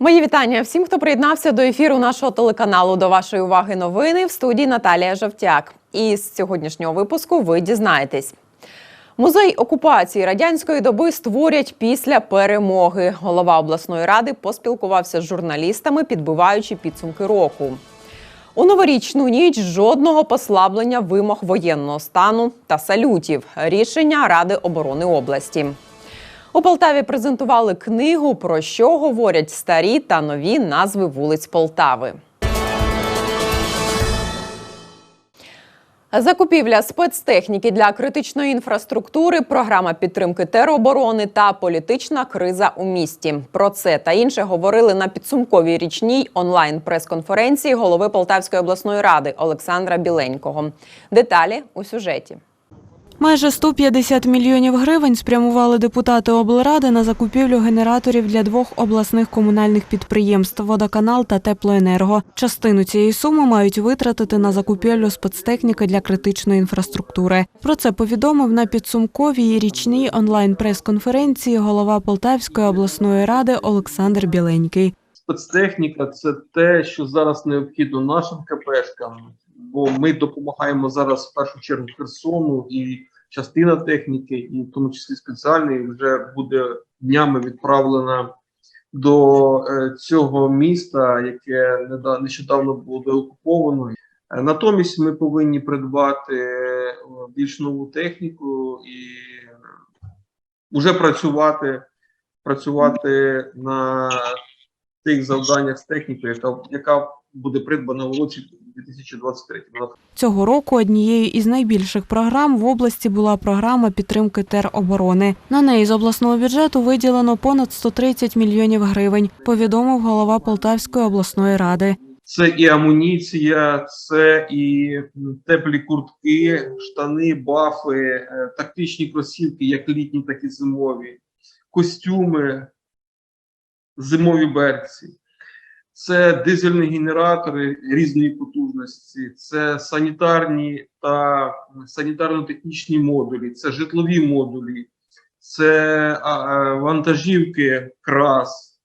Мої вітання всім, хто приєднався до ефіру нашого телеканалу. До вашої уваги новини в студії Наталія Жовтяк. І з сьогоднішнього випуску ви дізнаєтесь. Музей окупації радянської доби створять після перемоги. Голова обласної ради поспілкувався з журналістами, підбиваючи підсумки року. У новорічну ніч жодного послаблення вимог воєнного стану та салютів. Рішення Ради оборони області. У Полтаві презентували книгу, про що говорять старі та нові назви вулиць Полтави. Закупівля спецтехніки для критичної інфраструктури, програма підтримки тероборони та політична криза у місті. Про це та інше говорили на підсумковій річній онлайн прес-конференції голови Полтавської обласної ради Олександра Біленького. Деталі у сюжеті. Майже 150 мільйонів гривень спрямували депутати облради на закупівлю генераторів для двох обласних комунальних підприємств «Водоканал» та «Теплоенерго». Частину цієї суми мають витратити на закупівлю спецтехніки для критичної інфраструктури. Про це повідомив на підсумковій річній онлайн-прес-конференції голова Полтавської обласної ради Олександр Біленький. спецтехніка це те, що зараз необхідно нашим КПшкам, бо ми допомагаємо зараз в першу чергу Херсону і частина техніки, і в тому числі спеціальної, вже буде днями відправлена до е, цього міста, яке нещодавно було деокуповано. Е, Натомість ми повинні придбати е, більш нову техніку і вже працювати, працювати на тих завданнях з технікою, яка, яка буде придбана у році 2023. Вона Цього року однією із найбільших програм в області була програма підтримки тероборони. На неї з обласного бюджету виділено понад 130 мільйонів гривень, повідомив голова Полтавської обласної ради. Це і амуніція, це і теплі куртки, штани, бафи, е, тактичні кросівки, як літні, так і зимові, костюми, зимові берці. Це дизельні генератори різної потужності, це санітарні та санітарно-технічні модулі, це житлові модулі, це вантажівки, крас,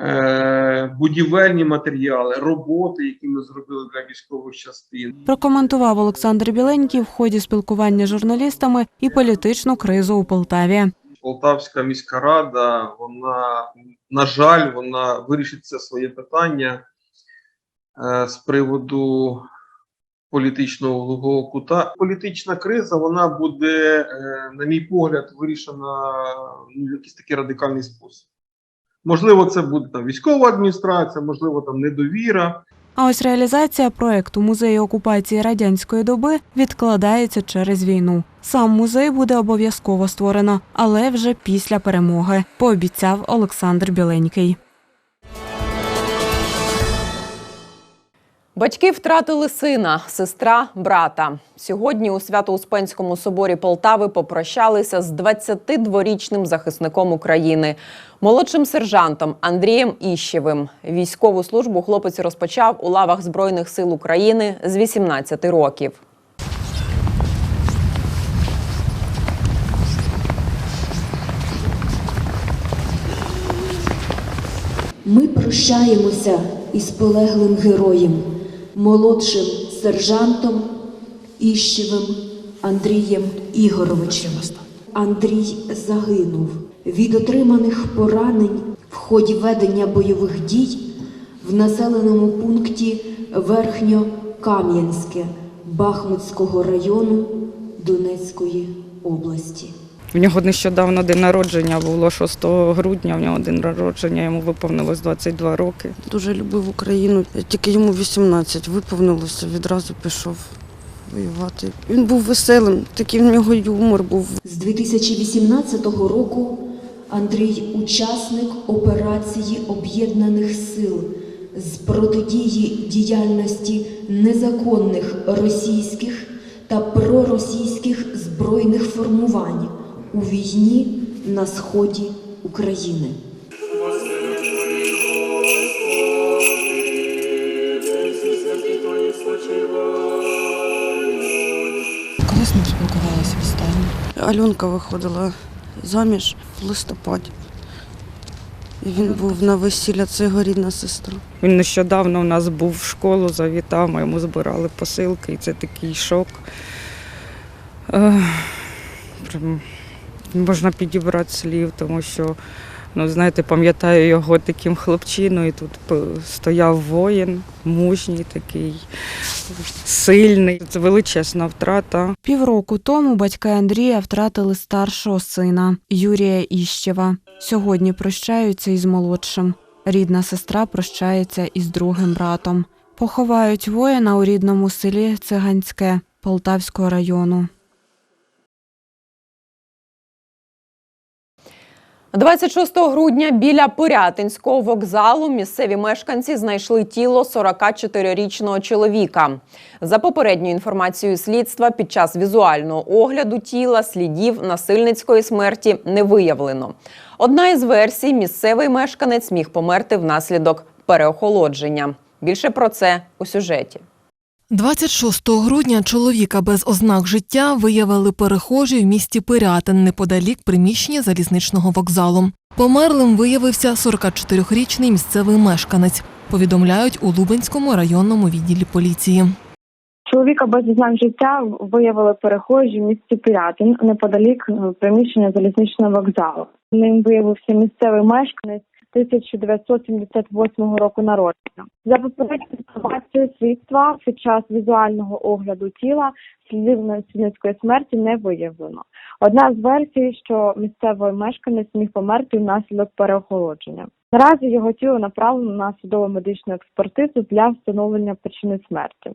е, будівельні матеріали, роботи, які ми зробили для військових частин. Прокоментував Олександр Біленький в ході спілкування з журналістами і політичну кризу у Полтаві. Полтавська міська рада, вона, на жаль, вона вирішить це своє питання е, з приводу політичного глухого кута. Політична криза вона буде, е, на мій погляд, вирішена ну, в якийсь такий радикальний спосіб. Можливо, це буде там військова адміністрація, можливо, там недовіра. А ось реалізація проекту музею окупації радянської доби відкладається через війну. Сам музей буде обов'язково створено, але вже після перемоги, пообіцяв Олександр Біленький. Батьки втратили сина, сестра, брата. Сьогодні у Свято-Успенському соборі Полтави попрощалися з 22-річним захисником України, молодшим сержантом Андрієм Іщевим. Військову службу хлопець розпочав у лавах Збройних сил України з 18 років. Ми прощаємося із полеглим героєм, молодшим сержантом Іщевим Андрієм Ігоровичем. Андрій загинув від отриманих поранень в ході ведення бойових дій в населеному пункті Верхньокам'янське Бахмутського району Донецької області. В нього нещодавно день народження було 6 грудня. В нього день народження, йому виповнилось 22 роки. Дуже любив Україну. Тільки йому 18 виповнилося, відразу пішов воювати. Він був веселим, такий в нього юмор був. З 2018 року Андрій учасник операції Об'єднаних сил з протидії діяльності незаконних російських та проросійських збройних формувань у війні на сході України. Коли ним спілкувалися останнє? Альонка виходила заміж в листопаді. Він був на весілля, це його рідна сестра. Він нещодавно у нас був в школу, завітав, ми йому збирали посилки, і це такий шок. Ех, Прям можна підібрати слів, тому що, ну, знаєте, пам'ятаю його таким хлопчиною. Тут стояв воїн, мужній такий, сильний. Це величезна втрата. Півроку тому батьки Андрія втратили старшого сина Юрія Іщева. Сьогодні прощаються із молодшим. Рідна сестра прощається із другим братом. Поховають воїна у рідному селі Циганське Полтавського району. 26 грудня біля Пирятинського вокзалу місцеві мешканці знайшли тіло 44-річного чоловіка. За попередньою інформацією слідства, під час візуального огляду тіла слідів насильницької смерті не виявлено. Одна із версій місцевий мешканець міг померти внаслідок переохолодження. Більше про це у сюжеті. 26 грудня чоловіка без ознак життя виявили перехожі в місті Пирятин неподалік приміщення залізничного вокзалу. Померлим виявився 44-річний місцевий мешканець. Повідомляють у Лубенському районному відділі поліції. Чоловіка без ознак життя виявили перехожі в місті Пирятин неподалік е, приміщення залізничного вокзалу. Ним виявився місцевий мешканець 1978 року народження. За попередньою інформацією слідства під час візуального огляду тіла слідів насильницької смерті не виявлено. Одна з версій, що місцевий мешканець міг померти внаслідок переохолодження. Наразі його тіло направлено на судово медичну експертизу для встановлення причини смерті.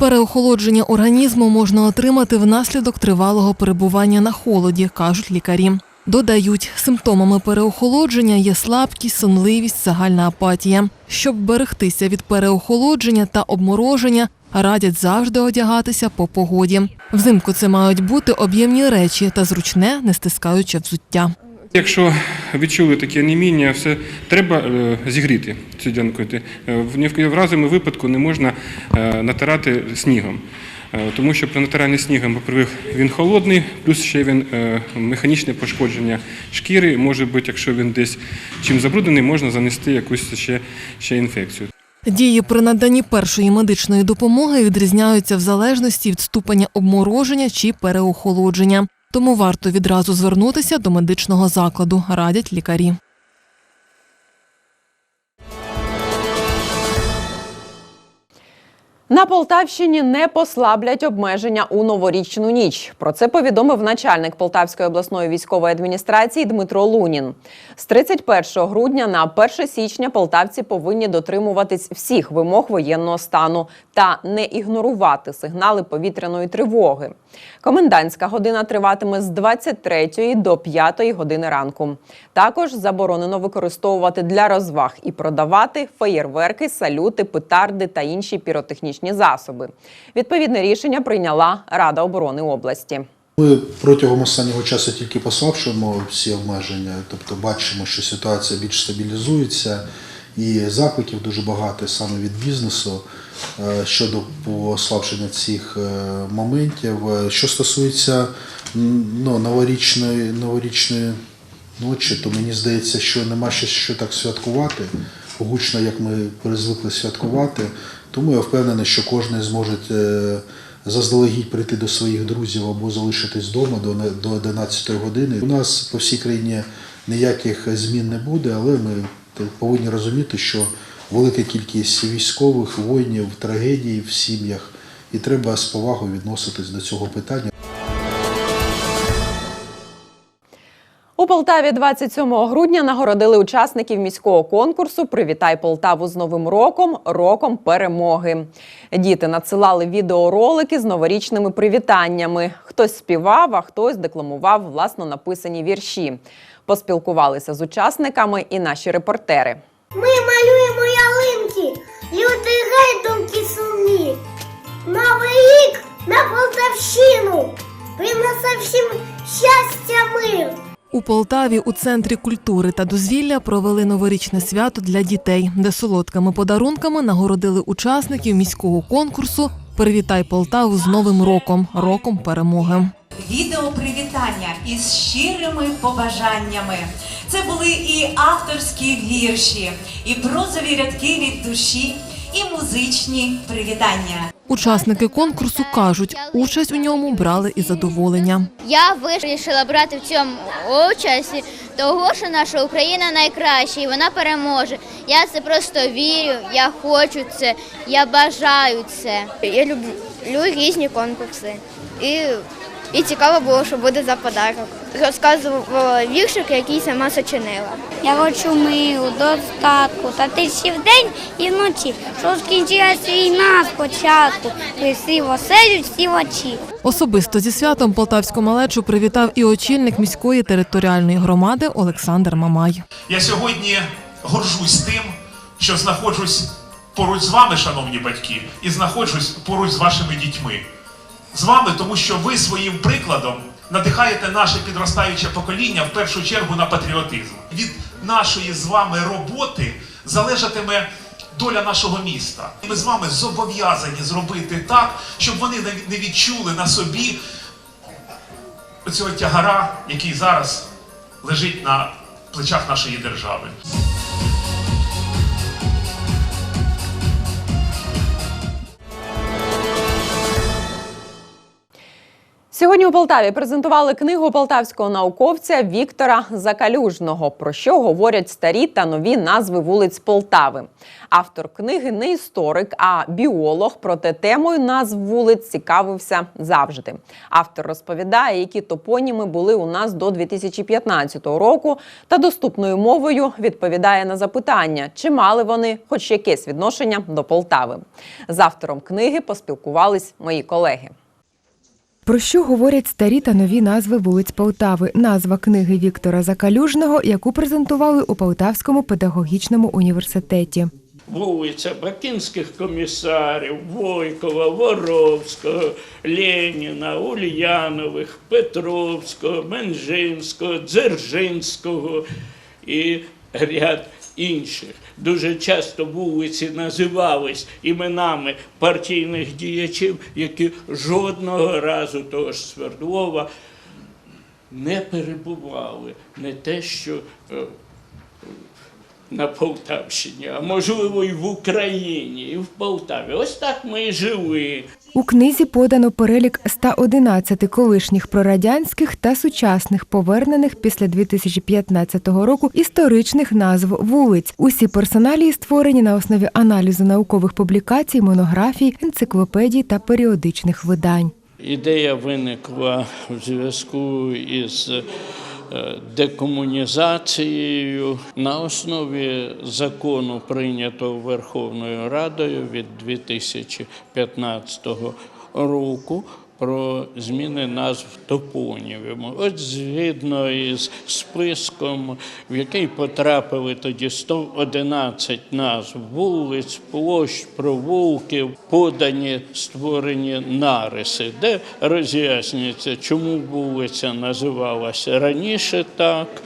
Переохолодження організму можна отримати внаслідок тривалого перебування на холоді, кажуть лікарі. Додають, симптомами переохолодження є слабкість, сонливість, загальна апатія. Щоб берегтися від переохолодження та обмороження, радять завжди одягатися по погоді. Взимку це мають бути об'ємні речі та зручне, не стискаюче взуття. Якщо відчули таке анеміння, все треба е, зігріти цю ділянку. Е, ні в разовому випадку не можна е, натирати снігом. Тому що при натиранні снігом, по-перше, він холодний, плюс ще він механічне пошкодження шкіри. Може бути, якщо він десь чим забруднений, можна занести якусь ще, ще інфекцію. Дії при наданні першої медичної допомоги відрізняються в залежності від ступеня обмороження чи переохолодження. Тому варто відразу звернутися до медичного закладу, радять лікарі. На Полтавщині не послаблять обмеження у новорічну ніч. Про це повідомив начальник Полтавської обласної військової адміністрації Дмитро Лунін. З 31 грудня на 1 січня полтавці повинні дотримуватись всіх вимог воєнного стану та не ігнорувати сигнали повітряної тривоги. Комендантська година триватиме з 23 до 5 години ранку. Також заборонено використовувати для розваг і продавати феєрверки, салюти, петарди та інші піротехнічні засоби. Відповідне рішення прийняла Рада оборони області. Ми протягом останнього часу тільки послабшуємо всі обмеження, тобто бачимо, що ситуація більш стабілізується, і закликів дуже багато саме від бізнесу е, щодо послабшення цих е, моментів. Е, Що стосується ну, новорічної, новорічної ночі, то мені здається, що нема ще що так святкувати, гучно, як ми призвикли святкувати. Тому я впевнений, що кожен зможе е, заздалегідь прийти до своїх друзів або залишитись вдома до не- 11 години. У нас по всій країні ніяких змін не буде, але ми повинні розуміти, що велика кількість військових, воїнів, трагедій в сім'ях, і треба з повагою відноситись до цього питання. У Полтаві 27 грудня нагородили учасників міського конкурсу Привітай Полтаву з Новим роком роком перемоги. Діти надсилали відеоролики з новорічними привітаннями. Хтось співав, а хтось декламував власно написані вірші. Поспілкувалися з учасниками і наші репортери. Ми малюємо ялинки, люди гайдунки сумні. Новий рік на Полтавщину принесе всім щастя мир. У Полтаві у центрі культури та дозвілля провели новорічне свято для дітей, де солодкими подарунками нагородили учасників міського конкурсу Привітай Полтаву з Новим роком, роком перемоги. відео привітання із щирими побажаннями. Це були і авторські вірші, і прозові рядки від душі, і музичні привітання. Учасники конкурсу кажуть, участь у ньому брали із задоволення. Я вирішила брати в цьому участі, того, що наша Україна найкраща і вона переможе. Я це просто вірю, я хочу це, я бажаю це. Я люблю різні конкурси. І, і цікаво було, що буде за подарок. Розказувала віршик, який сама сочинила. Я хочу миру, достатку, та тиші вдень і вночі, що скінчилась війна спочатку, присів оселю всі в очі. Особисто зі святом полтавську малечу привітав і очільник міської територіальної громади Олександр Мамай. Я сьогодні горжусь тим, що знаходжусь поруч з вами, шановні батьки, і знаходжусь поруч з вашими дітьми. З вами, тому що ви своїм прикладом надихаєте наше підростаюче покоління в першу чергу на патріотизм. Від нашої з вами роботи залежатиме доля нашого міста. Ми з вами зобов'язані зробити так, щоб вони не- відчули на собі цього тягара, який зараз лежить на плечах нашої держави. Сьогодні у Полтаві презентували книгу полтавського науковця Віктора Закалюжного, про що говорять старі та нові назви вулиць Полтави. Автор книги не історик, а біолог. Проте темою назв вулиць цікавився завжди. Автор розповідає, які топоніми були у нас до 2015 року, та доступною мовою відповідає на запитання, чи мали вони хоч якесь відношення до Полтави. З автором книги поспілкувались мої колеги. Про що говорять старі та нові назви вулиць Полтави? Назва книги Віктора Закалюжного, яку презентували у Полтавському педагогічному університеті. вулиця Бакинських комісарів, Войкова, Воровського, Леніна, Ульянових, Петровського, Менжинського, Дзержинського і ряд інших. Дуже часто вулиці називались іменами партійних діячів, які жодного разу того ж Свердлова не перебували. Не те, що е, на Полтавщині, а можливо і в Україні, і в Полтаві. Ось так ми і жили. У книзі подано перелік 111 колишніх прорадянських та сучасних повернених після 2015 року історичних назв вулиць. Усі персоналії створені на основі аналізу наукових публікацій, монографій, енциклопедій та періодичних видань. Ідея виникла в зв'язку із декомунізацією на основі закону, прийнятого Верховною Радою від 2015 року. Про зміни назв топонімів. От згідно із списком, в який потрапили тоді 111 назв вулиць, площ, провулків, подані створені нариси, де роз'яснюється, чому вулиця називалася раніше так,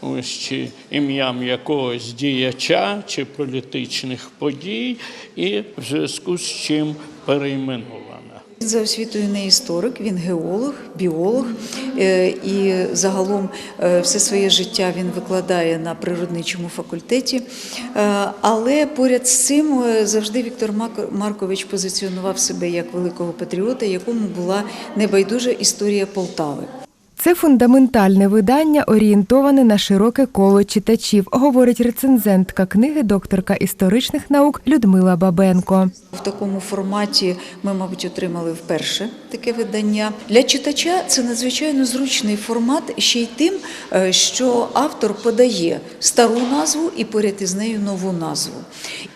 ось чи ім'ям якогось діяча чи політичних подій, і в зв'язку з чим перейменована. За освітою не історик, він геолог, біолог е, і загалом е, все своє життя він викладає на природничому факультеті. Е, Але поряд з цим завжди Віктор Маркович позиціонував себе як великого патріота, якому була небайдужа історія Полтави. Це фундаментальне видання, орієнтоване на широке коло читачів, говорить рецензентка книги, докторка історичних наук Людмила Бабенко. В такому форматі ми, мабуть, отримали вперше таке видання. Для читача це надзвичайно зручний формат ще й тим, е, що автор подає стару назву і поряд із нею нову назву.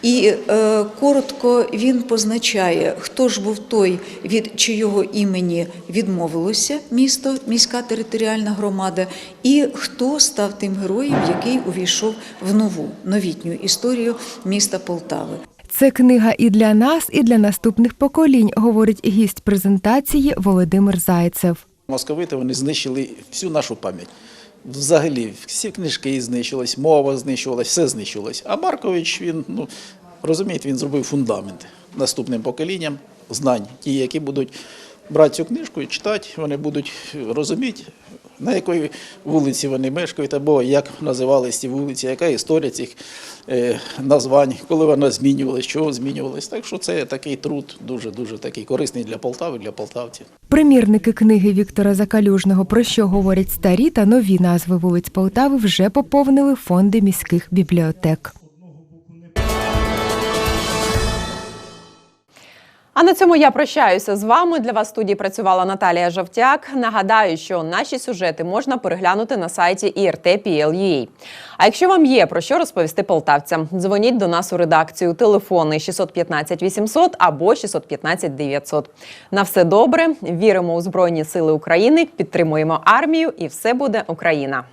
І е, коротко він позначає, хто ж був той, від чийого імені відмовилося місто, міська територіальна громада, і хто став тим героєм, який увійшов в нову новітню історію міста Полтави. Це книга і для нас, і для наступних поколінь, говорить гість презентації Володимир Зайцев. Московити вони знищили всю нашу пам'ять. Взагалі, всі книжки знищились, мова знищувалась, все знищилось. А Маркович, він, ну, розумієте, він зробив фундамент наступним поколінням знань. Ті, які будуть брати цю книжку і читати, вони будуть розуміти, на якій вулиці вони мешкають, або як називались ці вулиці, яка історія цих е, названь, коли вона змінювалась, чого змінювалась. Так що це такий труд дуже-дуже такий корисний для Полтави, для полтавців. Примірники книги Віктора Закалюжного Про що говорять старі та нові назви вулиць Полтави вже поповнили фонди міських бібліотек. А на цьому я прощаюся з вами. Для вас в студії працювала Наталія Жовтяк. Нагадаю, що наші сюжети можна переглянути на сайті IRT.PL.UA. А якщо вам є про що розповісти полтавцям, дзвоніть до нас у редакцію. Телефони 615 800 або 615 900. На все добре. Віримо у Збройні Сили України, підтримуємо армію, і все буде Україна.